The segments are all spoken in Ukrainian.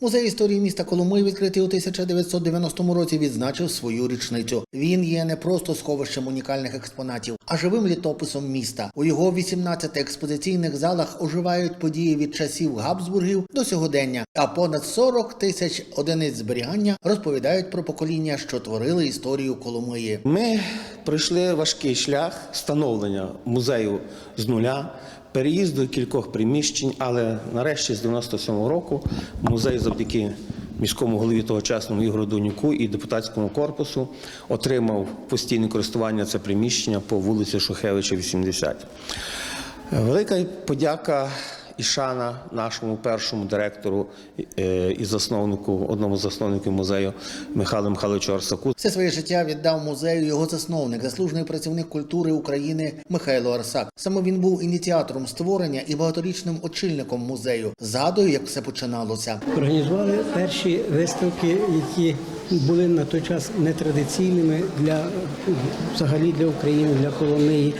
Музей історії міста Коломиї, відкритий у 1990 році, відзначив свою річницю. Він є не просто сховищем унікальних експонатів, а живим літописом міста. У його 18 експозиційних залах оживають події від часів Габсбургів до сьогодення. А понад 40 тисяч одиниць зберігання розповідають про покоління, що творили історію Коломиї. Ми пройшли важкий шлях становлення музею з нуля, переїзду кількох приміщень, але нарешті з 97-го року музей завдяки міському голові тогочасному Ігору Донюку і депутатському корпусу отримав постійне користування це приміщення по вулиці Шухевича, 80. Велика подяка і шана нашому першому директору е, і засновнику, одному з засновників музею Михайлу Михайловичу Арсаку. Все своє життя віддав музею його засновник, заслужений працівник культури України Михайло Арсак. Саме він був ініціатором створення і багаторічним очільником музею. Згадую, як все починалося. Організували перші виставки, які були на той час нетрадиційними для взагалі для України, для Коломиї.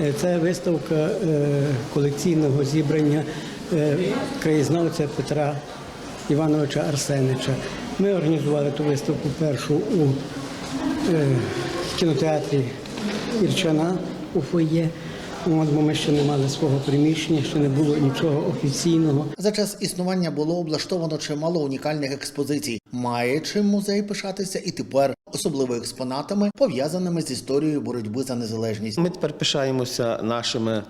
Е, Це виставка е, колекційного зібрання е, краєзнавця Петра Івановича Арсенича. Ми організували ту виставку першу у кінотеатрі Ірчана у фоє. Бо ми ще не мали свого приміщення, ще не було нічого офіційного. За час існування було облаштовано чимало унікальних експозицій. Має чим музей пишатися і тепер, особливо експонатами, пов'язаними з історією боротьби за незалежність. Ми тепер пишаємося нашими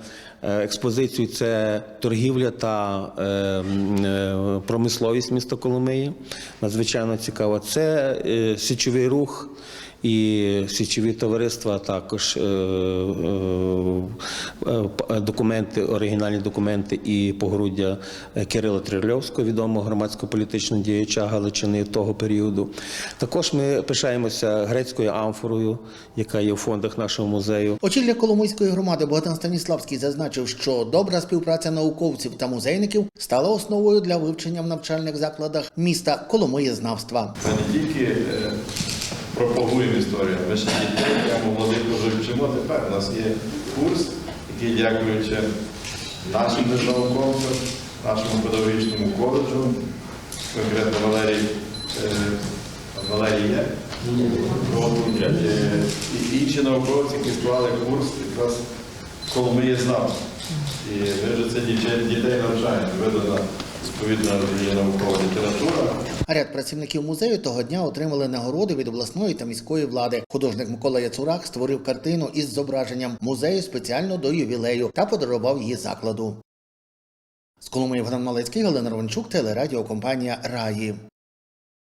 е, експозицією. Це торгівля та е, е, промисловість міста Коломиї. Надзвичайно цікаво. Це січовий рух. І січові товариства також документи, оригінальні документи і погруддя е, Кирила Трильовського, відомого громадсько-політичного діяча Галичини того періоду. Також ми пишаємося грецькою амфорою, яка є в фондах нашого музею. Очільник Коломийської громади Богдан Станіславський зазначив, що добра співпраця науковців та музейників стала основою для вивчення в навчальних закладах міста Коломиєзнавства. Це не тільки е, пропагуємо історію, ми ще дітей, прямо молодих вже вчимо. Тепер у нас є курс, який дякуючи нашим науковцям, нашому педагогічному коледжу, конкретно Валерій, е, Валерій є. Е, І інші науковці, які склали курс якраз Коломиєзнавства. І ми вже це дітей, навчаємо. Видана відповідна є наукова література. Ряд працівників музею того дня отримали нагороди від обласної та міської влади. Художник Микола Яцурак створив картину із зображенням музею спеціально до ювілею та подарував її закладу. З Коломиї Євген Малецький, Галина Ровенчук, телерадіокомпанія Раї.